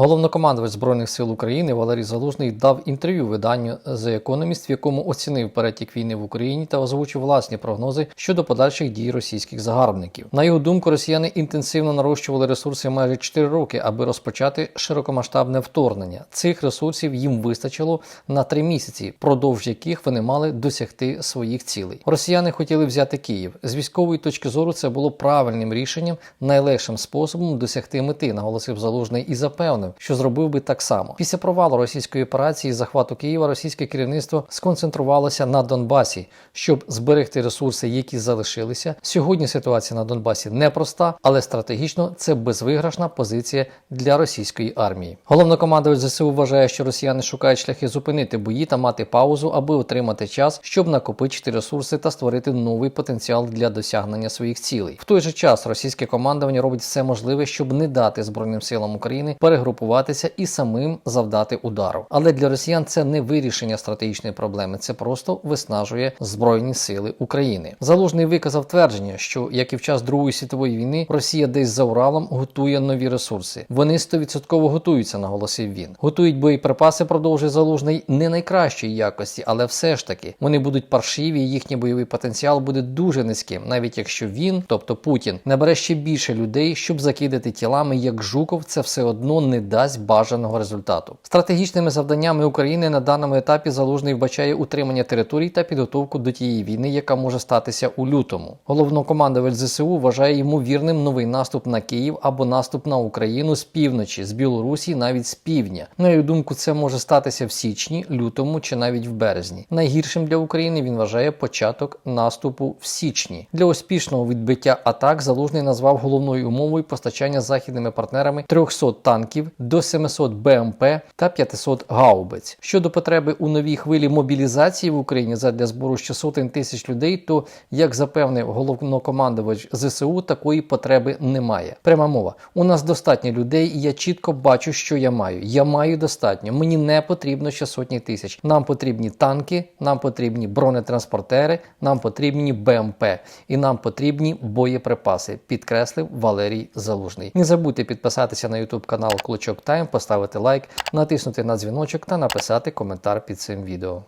Головнокомандувач Збройних сил України Валерій Залужний дав інтерв'ю виданню The Economist, в якому оцінив перетік війни в Україні та озвучив власні прогнози щодо подальших дій російських загарбників. На його думку, росіяни інтенсивно нарощували ресурси майже 4 роки, аби розпочати широкомасштабне вторгнення. Цих ресурсів їм вистачило на 3 місяці, продовж яких вони мали досягти своїх цілей. Росіяни хотіли взяти Київ. З військової точки зору це було правильним рішенням, найлегшим способом досягти мети, наголосив Залужний і запевнив, що зробив би так само. Після провалу російської операції захвату Києва російське керівництво сконцентрувалося на Донбасі, щоб зберегти ресурси, які залишилися. Сьогодні ситуація на Донбасі непроста, але стратегічно це безвиграшна позиція для російської армії. Головнокомандувач ЗСУ вважає, що росіяни шукають шляхи зупинити бої та мати паузу, аби отримати час, щоб накопичити ресурси та створити новий потенціал для досягнення своїх цілей. В той же час російське командування робить все можливе, щоб не дати збройним силам України перегрупуватися і самим завдати удару. Але для росіян це не вирішення стратегічної проблеми, це просто виснажує збройні сили України. Залужний виказав твердження, що як і в час Другої світової війни, Росія десь за Уралом готує нові ресурси. Вони 100% готуються, наголосив він. Готують боєприпаси, продовжує залужний не найкращої якості, але все ж таки вони будуть паршиві. і Їхній бойовий потенціал буде дуже низьким, навіть якщо він, тобто Путін, набере ще більше людей, щоб закидати тілами, як Жуков, це все одно не дасть бажаного результату. Стратегічними завданнями України на даному етапі залужний вбачає утримання територій та підготовку до тієї війни, яка може статися у лютому. Головнокомандувач ЗСУ вважає ймовірним новий наступ на Київ або наступ на Україну з півночі, з Білорусі, навіть з півдня. На його думку, це може статися в січні, лютому чи навіть в березні. Найгіршим для України він вважає початок наступу в січні. Для успішного відбиття атак залужний назвав головною умовою постачання західними партнерами 300 танків до 700 БМП та 500 гаубиць. Щодо потреби у новій хвилі мобілізації в Україні задля збору ще сотень тисяч людей, то як запевнив головнокомандувач ЗСУ, такої потреби немає. Пряма мова: у нас достатньо людей, і я чітко бачу, що я маю. Я маю достатньо. Мені не потрібно ще сотні тисяч. Нам потрібні танки, нам потрібні бронетранспортери, нам потрібні БМП і нам потрібні боєприпаси. Підкреслив Валерій Залужний. Не забудьте підписатися на YouTube канал Клочок Тайм, поставити лайк, натиснути на дзвіночок та написати коментар під цим відео.